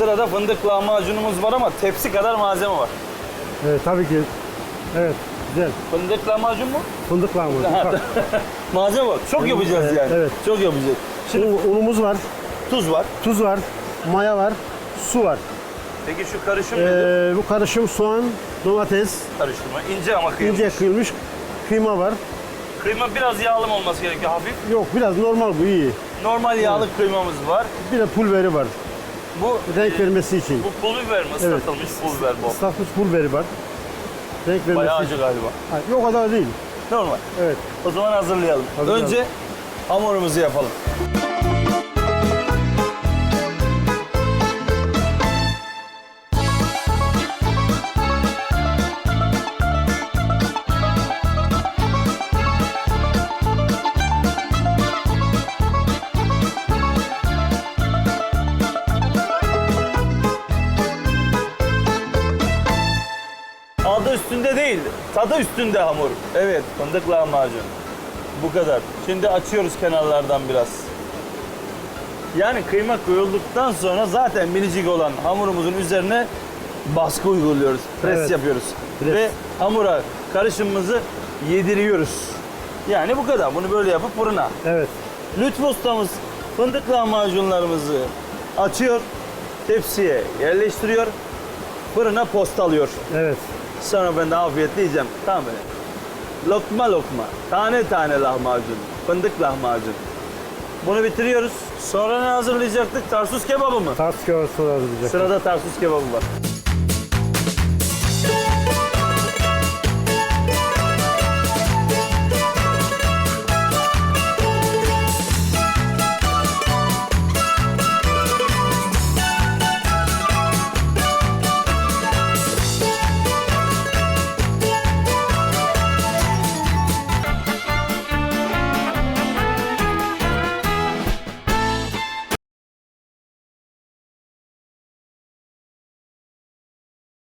Sırada fındık lahmacunumuz var ama tepsi kadar malzeme var. Evet tabii ki. Evet. Güzel. Fındık lahmacun mu? Fındık lahmacun. malzeme var. Çok yapacağız Evet, yani. evet. Çok yapacağız. Şimdi Un- unumuz var, tuz var. tuz var, maya var, su var. Peki şu karışım nedir? Ee, bu karışım soğan, domates, Karıştırma. İnce ama kıyım. ince kıyılmış kıyma var. Kıyma biraz yağlı mı olması gerekiyor hafif. Yok biraz normal bu iyi. Normal yağlı kıymamız var. Bir de pul biberi var. Bu Renk vermesi için. Bu pul biber mi? Islatılmış pul biber bu. Islatmış pul biberi var. Renk vermesi Bayağı için. acı galiba. Hayır, yok o kadar değil. Normal. Evet. O zaman hazırlayalım. Hazırlayalım. Önce hamurumuzu yapalım. Üstünde değil, tadı üstünde hamur. Evet, fındık lahmacun. Bu kadar. Şimdi açıyoruz kenarlardan biraz. Yani kıyma koyulduktan sonra zaten minicik olan hamurumuzun üzerine baskı uyguluyoruz. Pres Evet. yapıyoruz. Pres. Ve hamura karışımımızı yediriyoruz. Yani bu kadar. Bunu böyle yapıp fırına. Evet. Lütfü ustamız fındık lahmacunlarımızı açıyor, tepsiye yerleştiriyor, fırına postalıyor. Evet. Sonra ben de afiyetle yiyeceğim. Tamam böyle. Lokma lokma, tane tane lahmacun, fındık lahmacun. Bunu bitiriyoruz. Sonra ne hazırlayacaktık? Tarsus kebabı mı? Tarsus kebabı hazırlayacak. Sırada tarsus kebabı var.